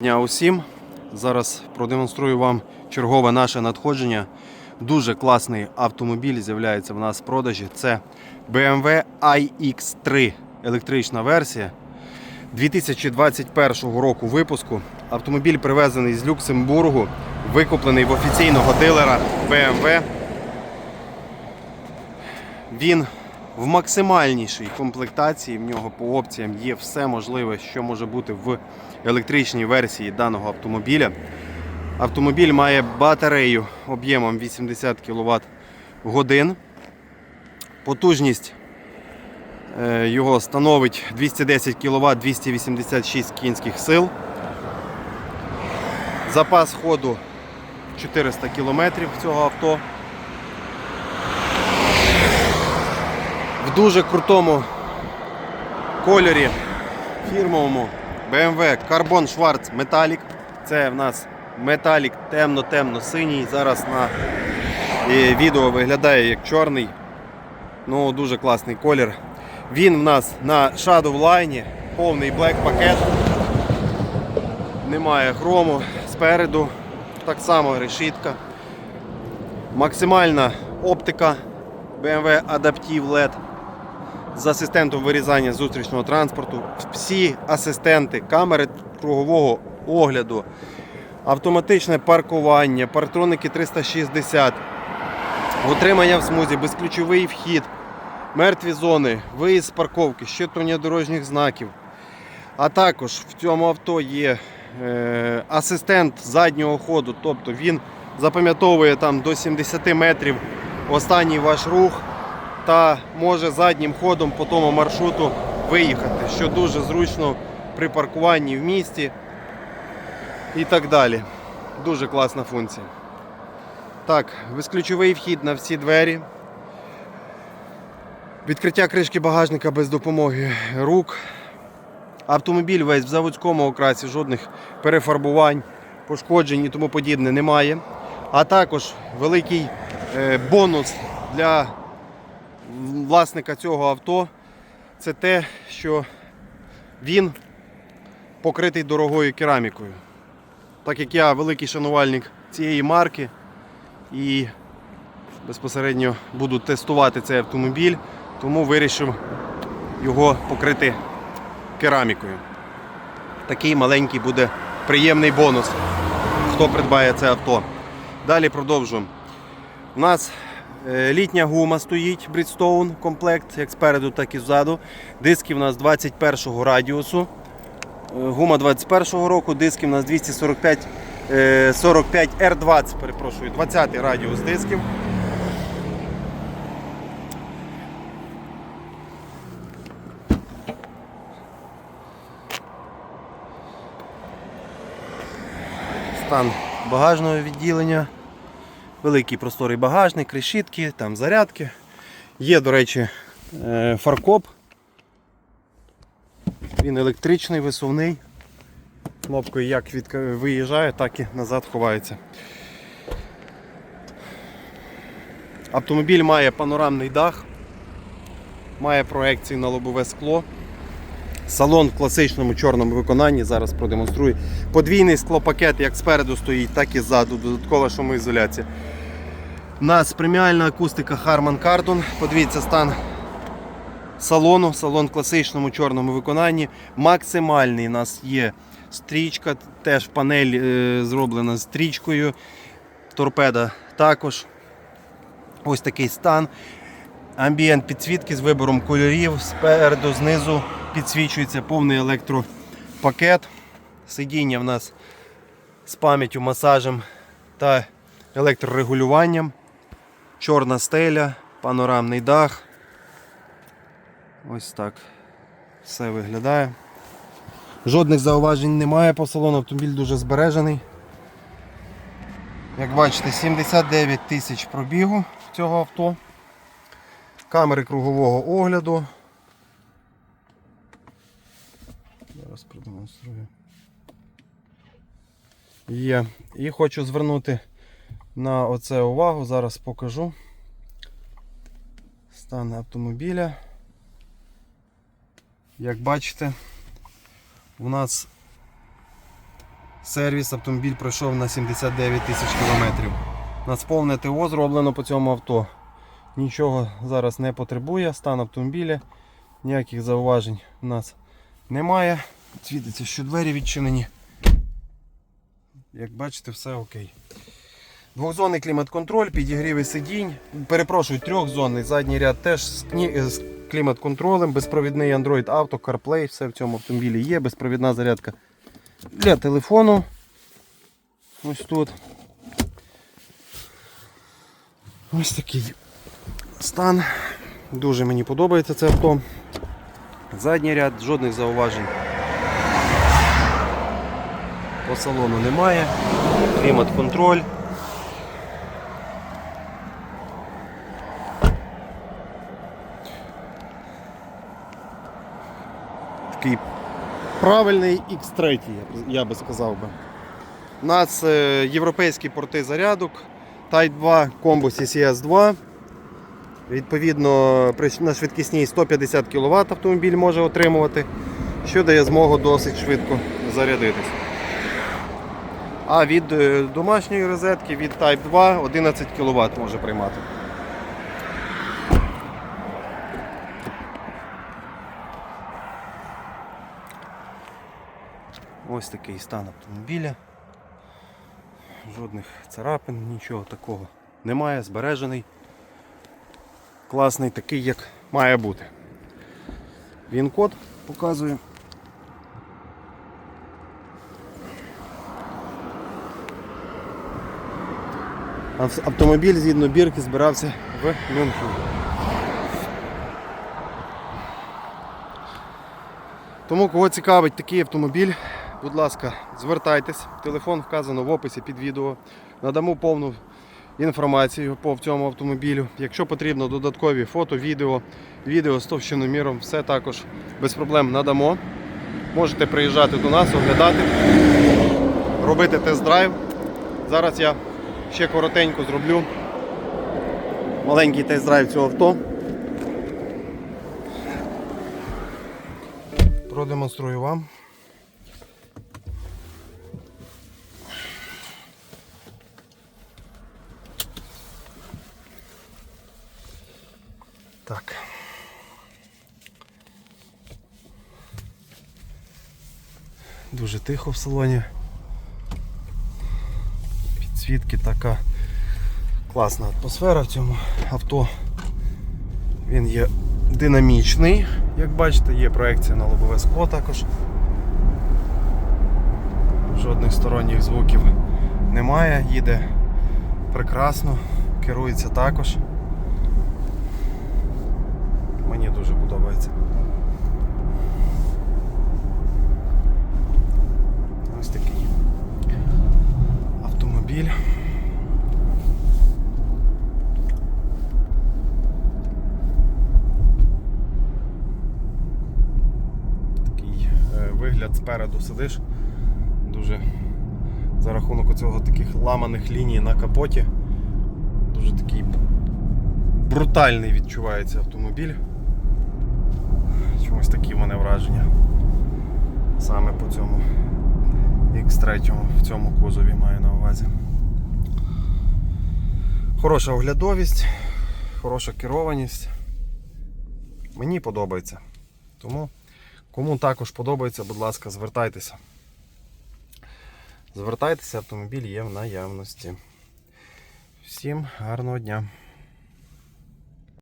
Дня усім. Зараз продемонструю вам чергове наше надходження. Дуже класний автомобіль з'являється в нас в продажі. Це BMW iX3 електрична версія 2021 року випуску. Автомобіль привезений з Люксембургу, викуплений в офіційного дилера BMW. Він в максимальнішій комплектації. В нього по опціям є все можливе, що може бути в електричній версії даного автомобіля. Автомобіль має батарею об'ємом 80 кВт годин. Потужність е, його становить 210 кВт 286 кінських сил. Запас ходу 400 км цього авто. Дуже крутому кольорі фірмовому BMW Carbon Schwarz Metallic. Це в нас металік темно-темно-синій. Зараз на е, відео виглядає як чорний. Ну, дуже класний колір. Він в нас на Shadow Line, повний блек пакет. Немає хрому спереду. Так само решітка. Максимальна оптика BMW Adaptive LED з асистентом вирізання зустрічного транспорту. Всі асистенти, камери кругового огляду, автоматичне паркування, партроники 360, утримання в смузі, безключовий вхід, мертві зони, виїзд з парковки, щитування дорожніх знаків. А також в цьому авто є е, асистент заднього ходу, тобто він запам'ятовує там до 70 метрів останній ваш рух та може заднім ходом по тому маршруту виїхати, що дуже зручно при паркуванні в місті і так далі. Дуже класна функція. Так, безключовий вхід на всі двері. Відкриття кришки багажника без допомоги рук. Автомобіль весь в заводському окрасі, жодних перефарбувань, пошкоджень і тому подібне немає. А також великий е, бонус для власника цього авто це те, що він покритий дорогою керамікою. Так як я великий шанувальник цієї марки і безпосередньо буду тестувати цей автомобіль, тому вирішив його покрити керамікою. Такий маленький буде приємний бонус, хто придбає це авто. Далі продовжуємо. У нас літня гума стоїть Bridgestone комплект, як спереду, так і ззаду. Диски в нас 21-го радіусу. Е, Гума 21 року, диски в нас 245 е, 45 R20, перепрошую, 20 радіус дисків. Стан багажного відділення. Великий просторий багажник, решітки, там зарядки. Є, до речі, е, фаркоп. Він електричний, висувний. Кнопкою як від... виїжджає, так і назад ховається. Автомобіль має панорамний дах, має проекцію на лобове скло. Салон в класичному чорному виконанні, зараз продемонструю. Подвійний склопакет як спереду стоїть, так і ззаду, додаткова шумоізоляція. У нас преміальна акустика Harman Kardon. Подивіться стан салону. Салон в класичному чорному виконанні. Максимальний у нас є стрічка, теж панель е, зроблена стрічкою. Торпеда також. Ось такий стан. Амбієнт підсвітки з вибором кольорів. Спереду, знизу підсвічується повний електропакет. Сидіння в нас з пам'яттю, масажем та електрорегулюванням. Чорна стеля, панорамний дах. Ось так все виглядає. Жодних зауважень немає по салону, автомобіль дуже збережений. Як бачите, 79 тисяч пробігу цього авто. Камери кругового огляду. Зараз продемонструю. Є. І хочу звернути на оце увагу, зараз покажу. Стан автомобіля. Як бачите, у нас сервіс. Автомобіль пройшов на 79 тисяч кілометрів. Нас повне ТО зроблено по цьому авто. Нічого зараз не потребує. Стан автомобіля, ніяких зауважень у нас немає. Світиться, що двері відчинені. Як бачите, все окей. Двохзонний клімат-контроль, підігріви сидінь. Перепрошую, трьохзонний задній ряд теж кні- з клімат-контролем, безпровідний Android Auto, CarPlay, все в цьому автомобілі є, безпровідна зарядка для телефону. Ось тут. Ось такий стан. Дуже мені подобається це авто. Задній ряд, жодних зауважень. По салону немає. Клімат-контроль. Такий правильний X3, я би сказав би. У нас е, європейські порти зарядок Type 2 Combo CCS 2. Відповідно, на швидкісній 150 кВт автомобіль може отримувати, що дає змогу досить швидко зарядитись. А від е, домашньої розетки від Type 2 11 кВт може приймати. Ось такий стан автомобіля. Жодних царапин, нічого такого немає, збережений. Класний, такий, як має бути. Він код показує. Автомобіль згідно бірки збирався в Мюнхені. Тому кого цікавить такий автомобіль, будь ласка, звертайтесь. Телефон вказано в описі під відео. Надамо повну інформацію по цьому автомобілю. Якщо потрібно додаткові фото, відео, відео з товщиноміром, все також без проблем надамо. Можете приїжджати до нас, оглядати, робити тест-драйв. Зараз я ще коротенько зроблю маленький тест-драйв цього авто. Продемонструю вам. Так. Дуже тихо в салоні. Підсвітки така класна атмосфера в цьому авто. Він є динамічний, як бачите, є проекція на лобове скло також. Жодних сторонніх звуків немає, їде прекрасно, керується також. Мені дуже подобається. Ось такий автомобіль. Такий е, вигляд спереду сидиш. Дуже за рахунок оцього таких ламаних ліній на капоті. Дуже такий брутальний відчувається автомобіль. Чомусь такі в мене враження. Саме по цьому X3 в цьому кузові маю на увазі. Хороша оглядовість, хороша керованість. Мені подобається. Тому кому також подобається, будь ласка, звертайтеся. Звертайтеся, автомобіль є в наявності. Всім гарного дня!